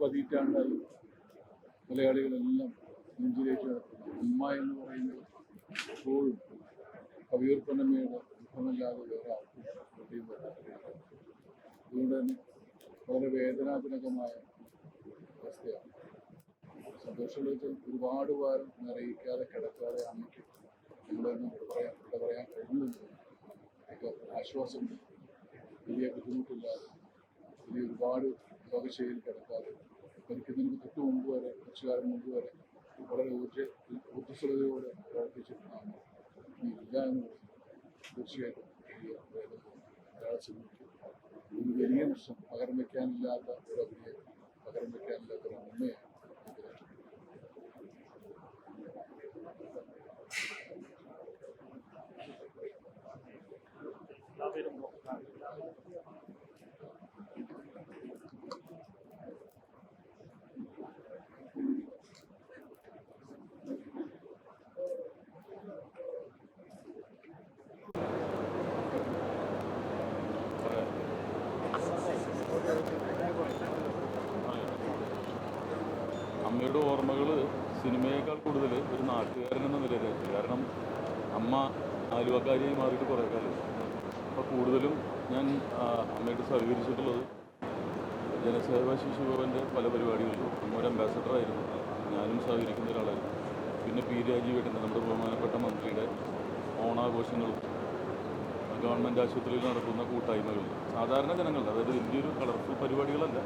പതിറ്റാണ്ടായി. മലയാളികളെല്ലാം നെഞ്ചിലേക്ക് അമ്മ എന്ന് പറയുന്നത് എപ്പോഴും കവിയൂർ പൊന്നമ്മയുടെ മുഖമല്ലാതെ വേറെ ആർക്കും അതുകൊണ്ട് തന്നെ വളരെ വേദനാജനകമായ അവസ്ഥയാണ്. സന്തോഷമുള്ള ഒരുപാട് വാരം നിറയിക്കാതെ കിടക്കാതെ അമ്മയ്ക്ക് നമ്മളൊന്നും പറയാൻ ഇവിടെ പറയാൻ കഴിയുന്നുണ്ട്. ആശ്വാസം വലിയ ബുദ്ധിമുട്ടില്ലാതെ വലിയ ഒരുപാട് രോഗശൈലിയിൽ കിടക്കാതെ മരിക്കുന്നതിന് തൊട്ട് മുമ്പ് വരെ കുറച്ചു കാലം മുമ്പ് വരെ വളരെ ഊർജ ഊർജസ്വലതയോടെ പ്രവർത്തിച്ചിരുന്നതാണ് ഇനി ഇല്ല എന്ന് തീർച്ചയായിട്ടും വലിയ വേദന മലയാള സിനിമയ്ക്ക് ഒരു വലിയ നഷ്ടം പകരം വയ്ക്കാനില്ലാത്ത ഒരു അഭിനയം പകരം വയ്ക്കാനില്ലാത്ത ഒരു അമ്മയാണ് നമുക്ക് നഷ്ടപ്പെട്ടത് അമ്മയുടെ ഓർമ്മകൾ സിനിമയേക്കാൾ കൂടുതൽ ഒരു നാട്ടുകാരൻ എന്ന കാരണം അമ്മ ആലുവക്കാരിയായി മാറിയിട്ട് കുറേ കാലം. അപ്പോൾ കൂടുതലും ഞാൻ അമ്മയോട് സഹകരിച്ചിട്ടുള്ളത് ജനസേവ ശിശുഭവന്റെ പല പരിപാടികളിലും. അമ്മ ഒരു അംബാസഡറായിരുന്നു ഞാനും സഹകരിക്കുന്ന ഒരാളായിരുന്നു. പിന്നെ പി രാജീവേട്ടന്റെ നമ്മുടെ ബഹുമാനപ്പെട്ട മന്ത്രിയുടെ ഓണാഘോഷങ്ങളും ഗവൺമെന്റ് ആശുപത്രിയിൽ നടക്കുന്ന കൂട്ടായ്മകൾ സാധാരണ ജനങ്ങളുടെ അതായത് വലിയൊരു കളർഫുൾ പരിപാടികളല്ല.